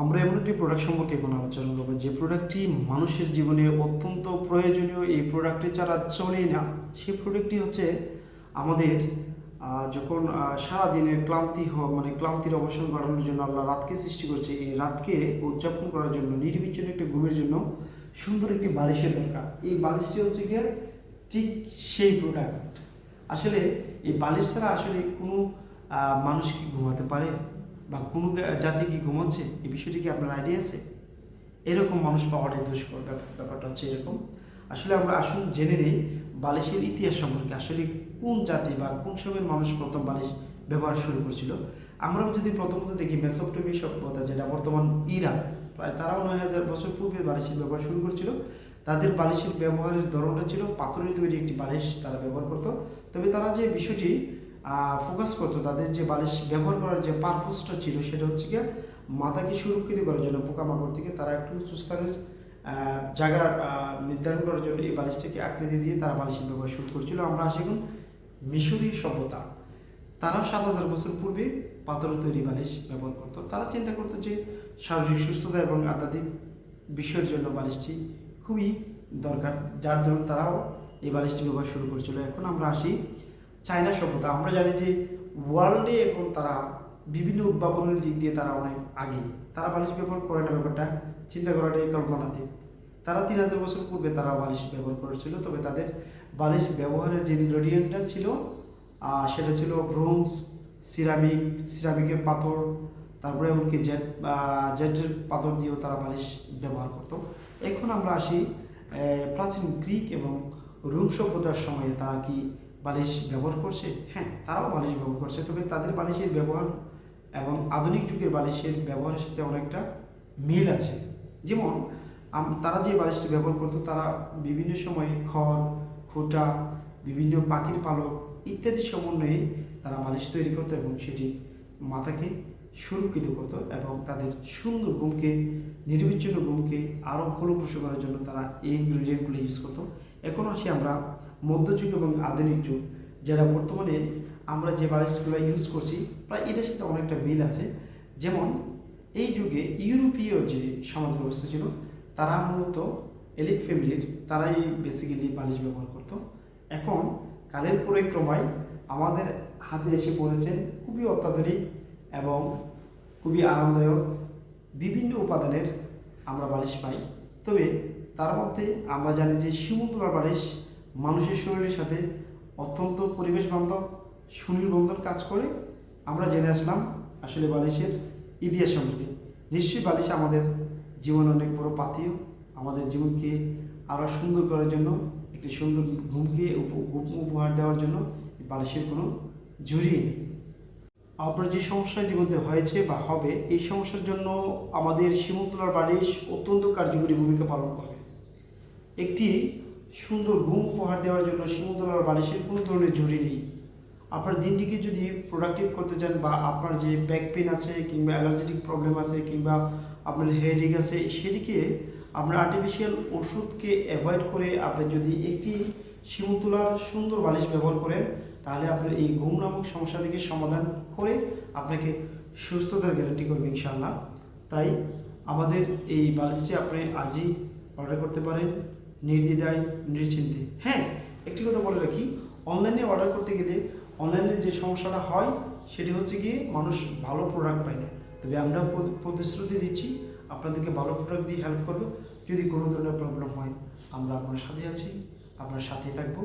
আমরা এমন একটি প্রোডাক্ট সম্পর্কে এখন আলোচনা করব। যে প্রোডাক্টটি মানুষের জীবনে অত্যন্ত প্রয়োজনীয়, এই প্রোডাক্টটি ছাড়া চলেই না। সেই প্রোডাক্টটি হচ্ছে আমাদের যখন সারাদিনের ক্লান্তি হ মানে ক্লান্তির অবসান ঘটানোর জন্য আল্লাহ রাতকে সৃষ্টি করছে, এই রাতকে উদযাপন করার জন্য, নির্বিচ্ছিন্ন একটি ঘুমের জন্য সুন্দর একটি বালিশের দরকার। এই বালিশটি হচ্ছে গিয়ে ঠিক সেই প্রোডাক্ট আসলে এই বালিশ ছাড়া আসলে কোনো মানুষ কি ঘুমাতে পারে? বা কোনো জাতি কি ঘুমাচ্ছে? এই বিষয়টি কি আপনার আইডিয়া আছে? এরকম মানুষ পাওয়াটাই দুষ্কর ব্যাপারটা হচ্ছে এরকম। আসলে আমরা আসুন জেনে নিই বালিশের ইতিহাস সম্পর্কে। আসলে কোন জাতি বা কোন সময়ের মানুষ প্রথম বালিশ ব্যবহার শুরু করেছিল? আমরা যদি প্রথমত দেখি মেসোপটেমি সভ্যতা, যেটা বর্তমান ইরান, প্রায় তারাও নয় হাজার বছর পূর্বে বালিশের ব্যবহার শুরু করেছিল। তাদের বালিশের ব্যবহারের ধরনটা ছিল পাথরের তৈরি একটি বালিশ তারা ব্যবহার করতো। তবে তারা যে বিষয়টি ফোকাস করতো তাদের যে বালিশ ব্যবহার করার যে পারপোজটা ছিল সেটা হচ্ছে গিয়ে মাথাকে সুরক্ষিত করার জন্য পোকামাকড় থেকে তারা একটু উঁচু স্থানের আহ, জায়গা নির্ধারণ করার জন্য এই বালিশটাকে আকৃতি দিয়ে তারা বালিশের ব্যবহার শুরু করছিল। আমরা আসি এখন মিশরীয় সভ্যতা তারাও সাত হাজার বছর পূর্বে পাথর তৈরি বালিশ ব্যবহার করতো। তারা চিন্তা করতো যে শারীরিক সুস্থতা এবং আধ্যাত্মিক বিষয়ের জন্য বালিশটি খুবই দরকার যার জন্য তারাও এই বালিশটি ব্যবহার শুরু করেছিল। এখন আমরা আসি চায়না সভ্যতা। আমরা জানি যে ওয়ার্ল্ডে এখন তারা বিভিন্ন উদ্ভাবনের দিক দিয়ে তারা অনেক আগে। তারা বালিশ ব্যবহার করে না ব্যাপারটা, চিন্তা করাটাই কল্পনাতীত। তারা তিন হাজার বছর পূর্বে তারা বালিশ ব্যবহার করেছিল, তবে তাদের বালিশ ব্যবহারের যে ইনগ্রেডিয়েন্টটা ছিল সেটা ছিল ব্রোঞ্জ, সিরামিক, সিরামিকের পাথর, তারপরে এমনকি জেট জেটের পাথর দিয়েও তারা বালিশ ব্যবহার করতো। এখন আমরা আসি প্রাচীন গ্রিক এবং রোম সভ্যতার সময়ে তারা কি বালিশ ব্যবহার করছে? হ্যাঁ তারাও বালিশ ব্যবহার করছে। তবে তাদের বালিশের ব্যবহার এবং আধুনিক যুগের বালিশের ব্যবহারের সাথে অনেকটা মিল আছে। যেমন তারা যে বালিশটি ব্যবহার করতো, তারা বিভিন্ন সময়ে খড়, খোটা, বিভিন্ন পাখির পালক ইত্যাদি সমন্বয়ে তারা বালিশ তৈরি করতো এবং সেটি মাথাকে সুরক্ষিত করতো এবং তাদের সুন্দর ঘুমকে, নির্বিচ্ছিন্ন ঘুমকে আরও ফলপ্রসূ করার জন্য তারা এই ইনগ্রিডিয়েন্টগুলো ইউজ করতো। এখন আসি আমরা মধ্যযুগ এবং আধুনিক যুগ, যারা বর্তমানে আমরা যে বালিশগুলো ইউজ করছি, প্রায় এটার সাথে অনেকটা মিল আছে। যেমন এই যুগে ইউরোপীয় যে সমাজ ব্যবস্থা ছিল, তারা মূলত এলিট ফ্যামিলির তারাই বেসিক্যালি বালিশ ব্যবহার করতো। এখন কালের পরিক্রমায় আমাদের হাতে এসে পড়েছে খুবই অত্যাধুনিক এবং খুবই আরামদায়ক বিভিন্ন উপাদানের আমরা বালিশ পাই। তবে তার মধ্যে আমরা জানি যে শিমুতলার বালিশ মানুষের শরীরের সাথে অত্যন্ত পরিবেশ বান্ধব সুনির্বন্ধন কাজ করে। আমরা জেনে আসলাম আসলে বালিশের ইতিহাস সম্পর্কে। নিশ্চয়ই বালিশ আমাদের জীবনে অনেক বড় পাথেয় আমাদের জীবনকে আরও সুন্দর করার জন্য, একটি সুন্দর ঘুমকে উপ- উপ- উপহার দেওয়ার জন্য বালিশের কোনো জড়িয়ে নেই। আপনার যে সমস্যা ইতিমধ্যে হয়েছে বা হবে, এই সমস্যার জন্য আমাদের সীমন্তলার বালিশ অত্যন্ত কার্যকরী ভূমিকা পালন করবে। একটি সুন্দর ঘুম উপহার দেওয়ার জন্য সীমন্তলার বালিশের কোনো ধরনের জরুরি নেই। আপনার দিনটিকে যদি প্রোডাক্টিভ করতে চান বা আপনার যে ব্যাক পেন আছে কিংবা অ্যালার্জেটিক প্রবলেম আছে কিংবা আপনার হেডেক আছে, সেটিকে আপনার আর্টিফিশিয়াল ওষুধকে অ্যাভয়েড করে আপনি যদি একটি শিমুতুলার সুন্দর বালিশ ব্যবহার করেন, তাহলে আপনার এই ঘুম নামক সমস্যা থেকে সমাধান করে আপনাকে সুস্থতার গ্যারান্টি করবে ইনশাআল্লাহ। তাই আমাদের এই বালিশটি আপনি আজই অর্ডার করতে পারেন নির্দ্বিধায়, নিশ্চিন্তে। হ্যাঁ একটি কথা বলে রাখি অনলাইনে অর্ডার করতে গেলে অনলাইনে যে সমস্যাটা হয়, সেটি হচ্ছে গিয়ে মানুষ ভালো প্রোডাক্ট পায় না। তবে আমরা প্রতিশ্রুতি দিচ্ছি, আপনাদেরকে ভালো প্রোডাক্ট দিয়ে হেল্প করব। যদি কোনো ধরনের প্রবলেম হয়, আমরা আপনার সাথে আছি, আপনার সাথেই থাকব।